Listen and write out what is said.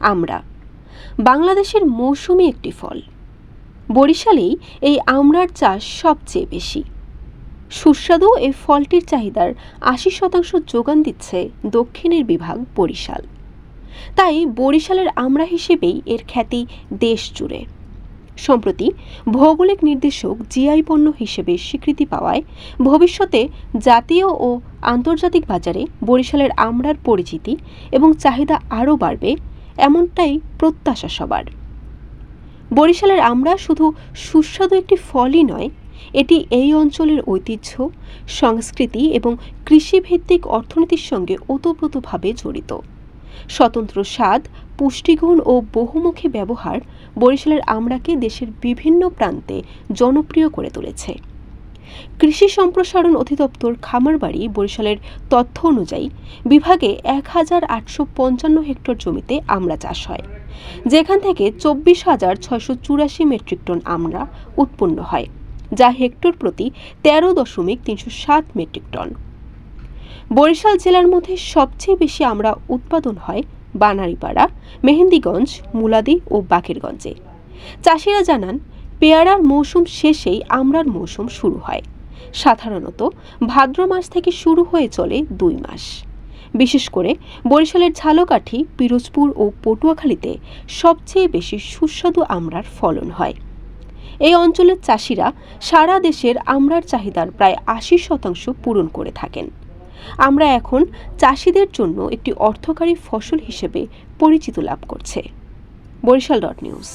আমরা। বাংলাদেশের মৌসুমি একটি ফল। বরিশালেই এই আমড়ার চাষ সবচেয়ে বেশি। সুস্বাদু এই ফলটির চাহিদার আশি শতাংশ যোগান দিচ্ছে দক্ষিণের বিভাগ বরিশাল। তাই বরিশালের আমড়া হিসেবেই এর খ্যাতি দেশ জুড়ে। সম্প্রতি ভৌগোলিক নির্দেশক জিআই পণ্য হিসেবে স্বীকৃতি পাওয়ায় ভবিষ্যতে জাতীয় ও আন্তর্জাতিক বাজারে বরিশালের আমড়ার পরিচিতি এবং চাহিদা আরও বাড়বে এমনটাই প্রত্যাশা সবার। বরিশালের আমড়া শুধু সুস্বাদু একটি ফলই নয়, এটি এই অঞ্চলের ঐতিহ্য, সংস্কৃতি এবং কৃষিভিত্তিক অর্থনীতির সঙ্গে ওতপ্রোতভাবে জড়িত। স্বতন্ত্র স্বাদ, পুষ্টিগুণ ও বহুমুখী ব্যবহার বরিশালের আমড়াকে দেশের বিভিন্ন প্রান্তে জনপ্রিয় করে তুলেছে। কৃষি সম্প্রসারণ অধিদপ্তর খামারবাড়ি বরিশালের তথ্য অনুযায়ী, বিভাগে এক হাজার আটশো পঞ্চান্ন হেক্টর জমিতে আমড়া চাষ হয়, যেখান থেকে চব্বিশ হাজার ছয়শো চুরাশি মেট্রিক টন আমড়া উৎপন্ন হয়, যা হেক্টর প্রতি তেরো দশমিক তিনশো সাত মেট্রিক টন। বরিশাল জেলার মধ্যে সবচেয়ে বেশি আমড়া উৎপাদন হয় বানারীপাড়া, মেহেন্দিগঞ্জ, মুলাদি ও বাকেরগঞ্জে। চাষিরা জানান পেয়ারার মৌসুম শেষেই আমড়ার মৌসুম শুরু হয়। সাধারণত ভাদ্র মাস থেকে শুরু হয়ে চলে দুই মাস। বিশেষ করে বরিশালের ঝালকাঠি, পিরোজপুর ও পটুয়াখালীতে সবচেয়ে বেশি সুস্বাদু আমড়ার ফলন হয়। এই অঞ্চলের চাষিরা সারা দেশের আমড়ার চাহিদার প্রায় আশি শতাংশ পূরণ করে থাকেন। আমরা এখন চাষিদের জন্য একটি অর্থকারী ফসল হিসেবে পরিচিত লাভ করছে। Barishal dot news.